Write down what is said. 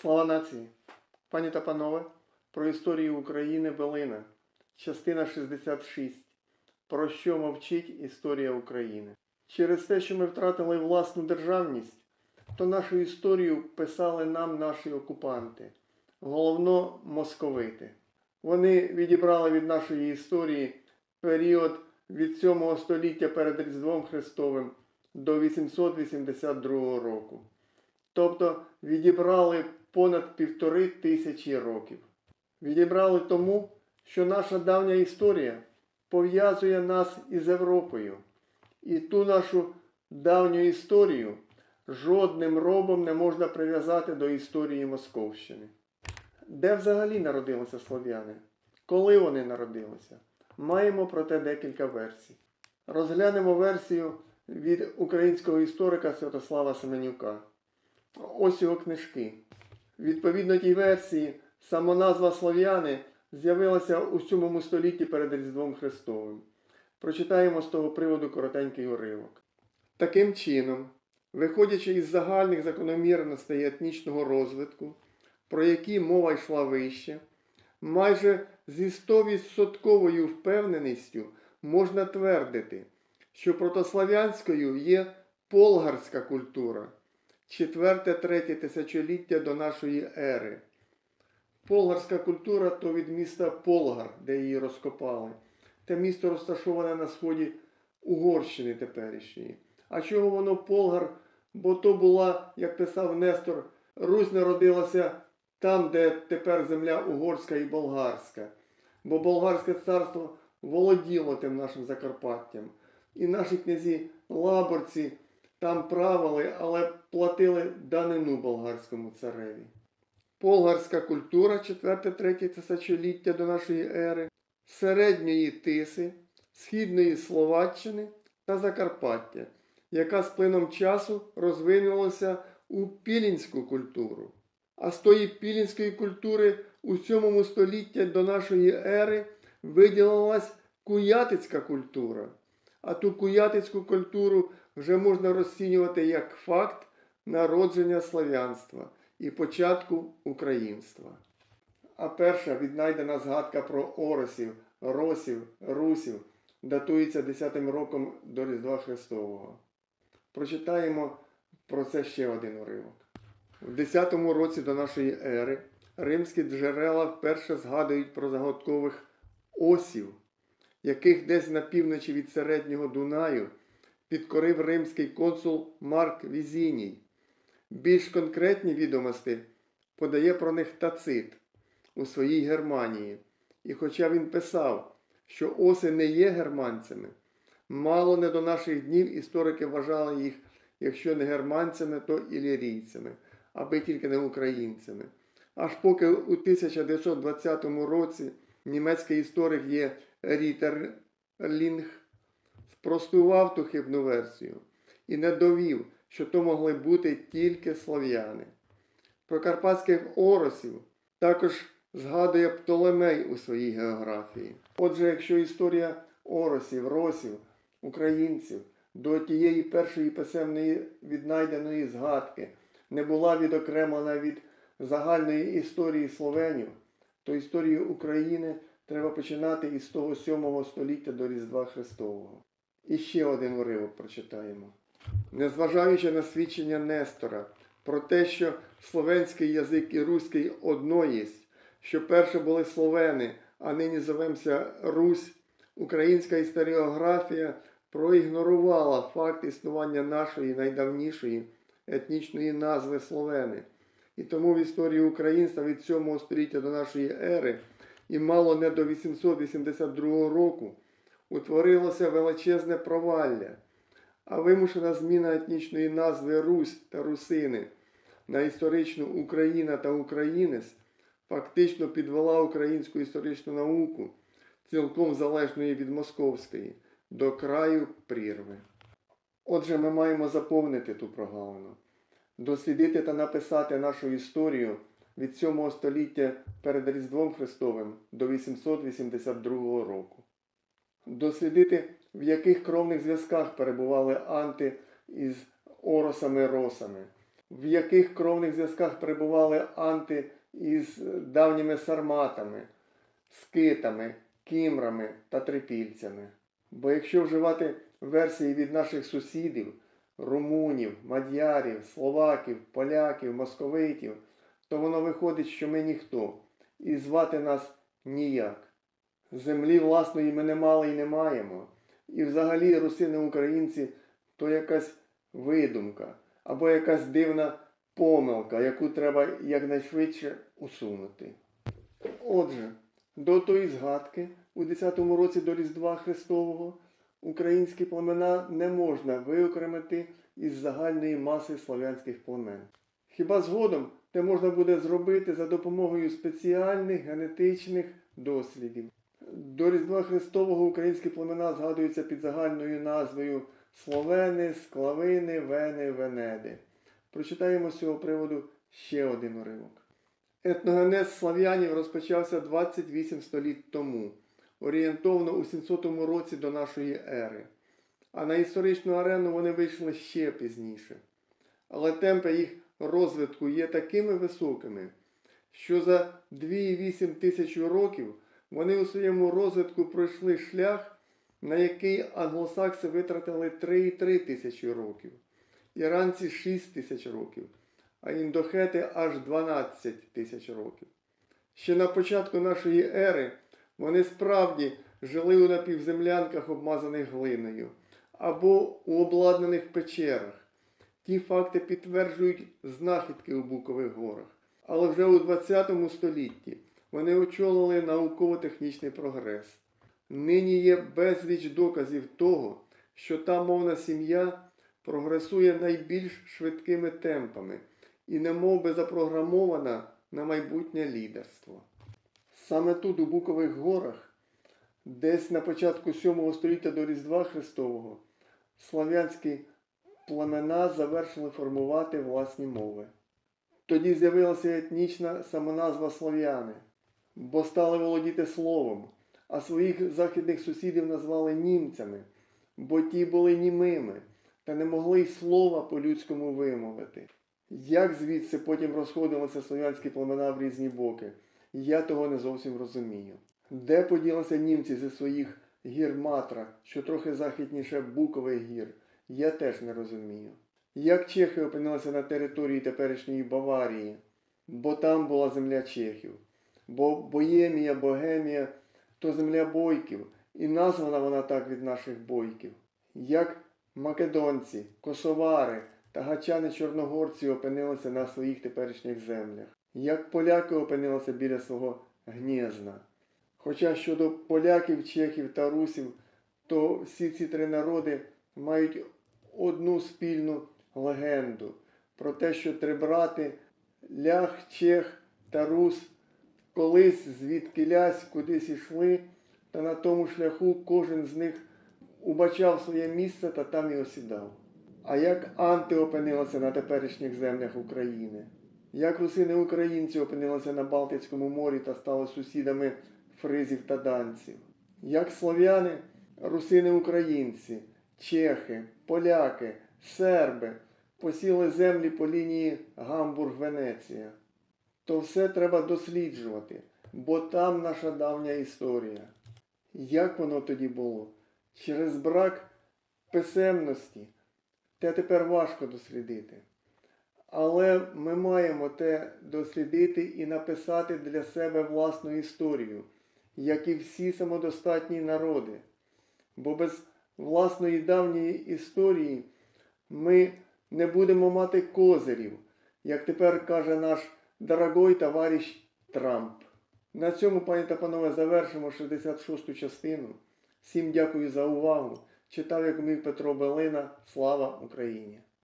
Слава нації! Пані та панове, про історію України Белина, частина 66. Про що мовчить історія України? Через те, що ми втратили власну державність, то нашу історію писали нам наші окупанти, головно московити. Вони відібрали від нашої історії період від 7 століття перед Різдвом Христовим до 882 року. Тобто відібрали понад півтори тисячі років. Відібрали тому, що наша давня історія пов'язує нас із Європою. І ту нашу давню історію жодним робом не можна прив'язати до історії Московщини. Де взагалі народилися слов'яни? Коли вони народилися? Маємо про те декілька версій. Розглянемо версію від українського історика Святослава Семенюка. Ось його книжки. Відповідно тій версії, самоназва слов'яни з'явилася у 7 столітті перед Різдвом Христовим. Прочитаємо з того приводу коротенький уривок. Таким чином, виходячи із загальних закономірностей етнічного розвитку, про які мова йшла вище, майже зі 100% впевненістю можна твердити, що протослав'янською є полгарська культура, 4-3 тисячоліття до нашої ери. Полгарська культура то від міста Болгар, де її розкопали. Те місто розташоване на сході Угорщини теперішньої. А чого воно Болгар? Бо то була, як писав Нестор, Русь народилася там, де тепер земля угорська і болгарська. Бо болгарське царство володіло тим нашим Закарпаттям. І наші князі лаборці там правили, але платили данину болгарському цареві. Болгарська культура 4-3 тисячоліття до нашої ери, середньої Тиси, східної Словаччини та Закарпаття, яка з плином часу розвинулася у пілінську культуру. А з тої пілінської культури у 7 столітті до нашої ери виділилась куятицька культура. А ту куятицьку культуру вже можна розцінювати як факт народження слав'янства і початку українства. А перша віднайдена згадка про оросів, росів, русів датується 10 роком до Різдва Христового. Прочитаємо про це ще один уривок. В 10 році до нашої ери римські джерела вперше згадують про загадкових осів, яких десь на півночі від середнього Дунаю підкорив римський консул Марк Візіній. Більш конкретні відомості подає про них Тацит у своїй Германії. І хоча він писав, що оси не є германцями, мало не до наших днів історики вважали їх, якщо не германцями, то ілірійцями, аби тільки не українцями. Аж поки у 1920 році німецький історик є Рітерлінг спростував ту хибну версію і не довів, що то могли бути тільки слов'яни. Про карпатських оросів також згадує Птолемей у своїй географії. Отже, якщо історія оросів, росів, українців до тієї першої писемної віднайденої згадки не була відокремлена від загальної історії словенів, то історію України треба починати із того 7 століття до Різдва Христового. І ще один уривок прочитаємо. Незважаючи на свідчення Нестора про те, що словенський язик і руський одно єсть, що перше були словени, а нині зовемося Русь, українська історіографія проігнорувала факт існування нашої найдавнішої етнічної назви словени. І тому в історії українства від 7 століття до нашої ери і мало не до 882 року утворилося величезне провалля, а вимушена зміна етнічної назви Русь та Русини на історичну Україна та Українець фактично підвела українську історичну науку, цілком залежної від московської, до краю прірви. Отже, ми маємо заповнити ту прогалину, дослідити та написати нашу історію від 7 століття перед Різдвом Христовим до 882 року дослідити, в яких кровних зв'язках перебували анти із оросами-росами, в яких кровних зв'язках перебували анти із давніми сарматами, скитами, кімрами та трипільцями. Бо якщо вживати версії від наших сусідів, румунів, мадярів, словаків, поляків, московитів, то воно виходить, що ми ніхто, і звати нас ніяк. Землі власної ми не мали і не маємо. І взагалі русини українці то якась видумка або якась дивна помилка, яку треба якнайшвидше усунути. Отже, до тої згадки у 10-му році до Різдва Христового українські племена не можна виокремити із загальної маси славянських племен. Хіба згодом це можна буде зробити за допомогою спеціальних генетичних дослідів. До Різдва Христового українські племена згадуються під загальною назвою Словени, Склавини, Вени, Венеди. Прочитаємо з цього приводу ще один уривок. Етногенез слав'янів розпочався 28 століть тому, орієнтовно у 700 році до нашої ери. А на історичну арену вони вийшли ще пізніше. Але темпи їх розвитку є такими високими, що за 2,8 тисяч років вони у своєму розвитку пройшли шлях, на який англосакси витратили 3,3 тисячі років, іранці 6 тисяч років, а індохети аж 12 тисяч років. Ще на початку нашої ери вони справді жили у напівземлянках, обмазаних глиною, або у обладнаних печерах. Ті факти підтверджують знахідки у Букових горах. Але вже у ХХ столітті вони очолили науково-технічний прогрес. Нині є безліч доказів того, що та мовна сім'я прогресує найбільш швидкими темпами і немов би запрограмована на майбутнє лідерство. Саме тут, у Букових горах, десь на початку 7 століття до Різдва Христового, слав'янські племена завершили формувати власні мови. Тоді з'явилася етнічна самоназва слов'яни, бо стали володіти словом, а своїх західних сусідів назвали німцями, бо ті були німими та не могли й слова по-людському вимовити. Як звідси потім розходилися слов'янські племена в різні боки, я того не зовсім розумію. Де поділися німці зі своїх гір Матра, що трохи західніше Букових гір, я теж не розумію. Як чехи опинилися на території теперішньої Баварії, бо там була земля чехів, бо Боємія, Богемія то земля бойків, і названа вона так від наших бойків. Як македонці, косовари та гачани чорногорці опинилися на своїх теперішніх землях, як поляки опинилися біля свого гнєзна. Хоча щодо поляків, чехів та русів, то всі ці три народи мають одну спільну легенду про те, що три брати Лях, Чех та Рус колись звідки лясь кудись ішли, та на тому шляху кожен з них убачав своє місце та там і осідав. А як анти опинилися на теперішніх землях України? Як русини українці опинилися на Балтицькому морі та стали сусідами фризів та данців? Як слов'яни, русини українці, чехи, поляки, серби посіли землі по лінії Гамбург-Венеція? То все треба досліджувати, бо там наша давня історія. Як воно тоді було? Через брак писемності те тепер важко дослідити. Але ми маємо те дослідити і написати для себе власну історію, як і всі самодостатні народи. Бо без власної давньої історії ми не будемо мати козирів, як тепер каже наш дорогой товариш Трамп. На цьому, пані та панове, завершимо 66-ту частину. Всім дякую за увагу. Читав, як мій Петро Белина. Слава Україні!